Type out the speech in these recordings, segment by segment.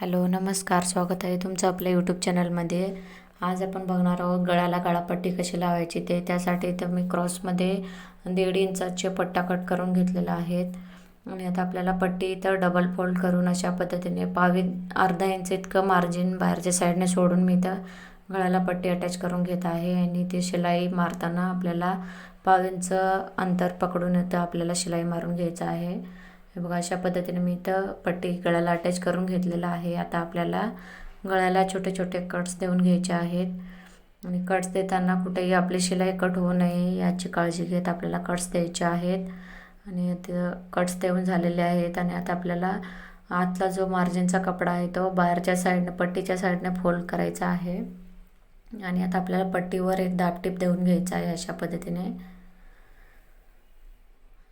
Hello नमस्कार स्वागत आहे तुमचं आपल्या यूट्यूब चॅनलमध्ये आज आपण बघणार आहोत गळ्याला गळापट्टी कशी लावायची ते. त्यासाठी इथं मी क्रॉसमध्ये दीड इंचाचे पट्टा कट करून घेतलेला आहेत. आणि आता आपल्याला पट्टी इथं डबल फोल्ड करून अशा पद्धतीने पावी अर्धा इंच इतकं मार्जिन बाहेरच्या साईडने सोडून मी इथं गळ्याला पट्टी अटॅच करून घेत आहे. आणि ते शिलाई मारताना आपल्याला पाव इंच अंतर पकडून इथं आपल्याला शिलाई मारून घ्यायचं आहे. हे बघा अशा पद्धतीने मी इथं पट्टी गळ्याला अटॅच करून घेतलेलं आहे. आता आपल्याला गळ्याला छोटे छोटे कट्स देऊन घ्यायचे आहेत. आणि कट्स देताना कुठेही आपली शिलाई कट होऊ नये याची काळजी घेत आपल्याला कट्स द्यायचे आहेत. आणि ते कट्स देऊन झालेले आहेत. आणि आता आपल्याला आतला जो मार्जिनचा कपडा आहे तो बाहेरच्या साईडने पट्टीच्या साईडने फोल्ड करायचा आहे. आणि आता आपल्याला पट्टीवर एक दाबटीप देऊन घ्यायचा आहे अशा पद्धतीने.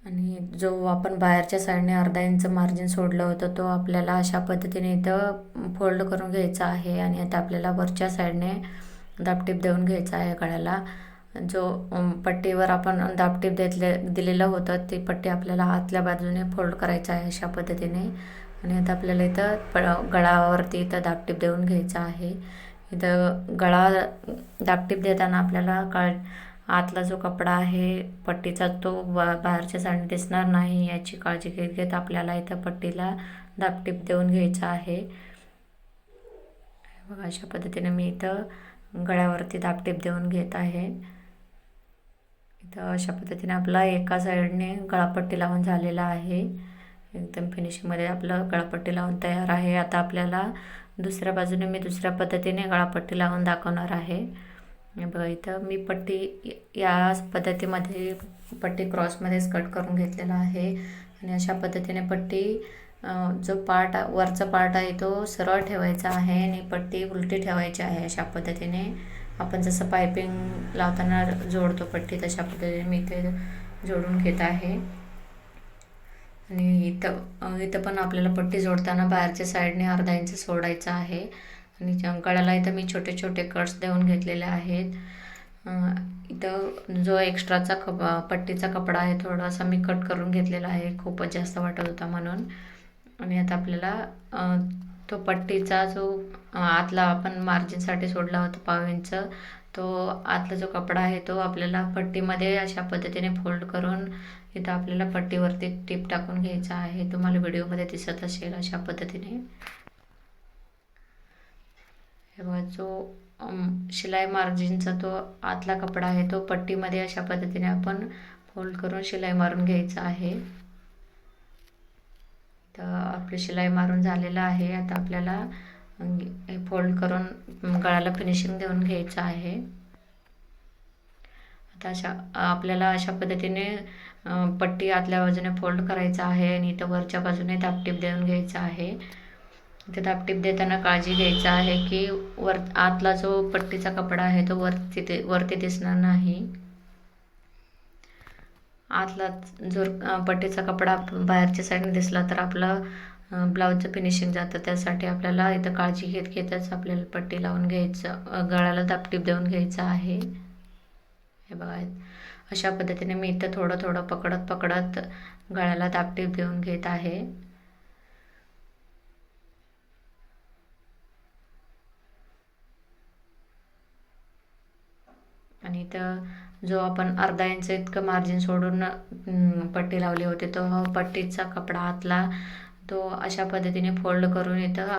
आणि जो आपण बाहेरच्या साईडने अर्धा इंच मार्जिन सोडलं होतं तो आपल्याला अशा पद्धतीने इथं फोल्ड करून घ्यायचा आहे आणि आता आपल्याला वरच्या साईडने दापटीप देऊन घ्यायचा आहे गळ्याला. जो पट्टीवर आपण दाबटीप देतले दिलेलं होतं ती पट्टी आपल्याला आतल्या बाजूने फोल्ड करायचं आहे अशा पद्धतीने. आणि आता आपल्याला इथं प गळावरती इथं दापटीप देऊन घ्यायचा आहे. इथं गळा दापटीप देताना आपल्याला काळ आतला जो कपडा आहे पट्टीचा तो बा बाहेरच्या साईडने दिसणार नाही याची काळजी घेत घेत आपल्याला इथं पट्टीला दाबटीप देऊन घ्यायचा आहे. बघा अशा पद्धतीने मी इथं गळ्यावरती दाबटीप देऊन घेत आहे. इथं अशा पद्धतीने आपला एका साईडने गळापट्टी लावून झालेला आहे. एकदम फिनिशिंगमध्ये आपलं गळापट्टी लावून तयार आहे. आता आपल्याला दुसऱ्या बाजूने मी दुसऱ्या पद्धतीने गळापट्टी लावून दाखवणार आहे. बघा इथं मी पट्टी या पद्धतीमध्ये पट्टी क्रॉसमध्येच कट करून घेतलेला आहे. आणि अशा पद्धतीने पट्टी जो पार्ट वरचा पार्ट आहे तो सरळ ठेवायचा आहे आणि पट्टी उलटी ठेवायची आहे अशा पद्धतीने. आपण जसं पायपिंग लावताना जोडतो पट्टी तशा पद्धतीने मी इथे जोडून घेत आहे. आणि इथं इथं पण आपल्याला पट्टी जोडताना बाहेरच्या साईडने अर्धा इंच सोडायचं आहे. आणि ज्या गळ्याला इथं मी छोटे छोटे कट्स देऊन घेतलेले आहेत. इथं जो एक्स्ट्राचा कप पट्टीचा कपडा आहे थोडासा मी कट करून घेतलेला आहे. खूपच जास्त वाटत होता म्हणून. आणि आता आपल्याला तो पट्टीचा जो आतला आपण मार्जिनसाठी सोडला होता पाव इंच तो आतला जो कपडा आहे तो आपल्याला पट्टीमध्ये अशा पद्धतीने फोल्ड करून इथं आपल्याला पट्टीवरती टीप टाकून घ्यायचा आहे. तुम्हाला व्हिडिओमध्ये दिसत असेल अशा पद्धतीने. हे बघा जो शिलाई मार्जिनचा तो आतला कपडा आहे तो पट्टीमध्ये अशा पद्धतीने आपण फोल्ड करून शिलाई मारून घ्यायचा आहे. तर आपली शिलाई मारून झालेलं आहे. आता आपल्याला हे फोल्ड करून गळाला गळ्याला फिनिशिंग देऊन घ्यायचं आहे. आता अशा आपल्याला अशा पद्धतीने पट्टी आतल्या बाजूने फोल्ड करायचं आहे आणि इथं वरच्या बाजूने दापटीप देऊन घ्यायचं आहे. इथे दापटीप देताना काळजी घ्यायचं आहे की वर आतला जो पट्टीचा कपडा आहे तो वरती ते वरती दिसणार नाही. आतला जर पट्टीचा कपडा बाहेरच्या साईडने दिसला तर आपलं ब्लाऊजचं फिनिशिंग जातं. त्यासाठी आपल्याला इथं काळजी घेत घेतच आपल्याला पट्टी लावून घ्यायचं गळाला गळ्याला दापटीप देऊन घ्यायचं आहे. हे बघा अशा पद्धतीने मी इथं थोडं थोडं पकडत पकडत गळ्याला दापटीप देऊन घेत आहे. आणि इथं जो आपण अर्धा इंच इतकं मार्जिन सोडून पट्टी लावली होती तो पट्टीचा कपडा आतला तो अशा पद्धतीने फोल्ड करून इथं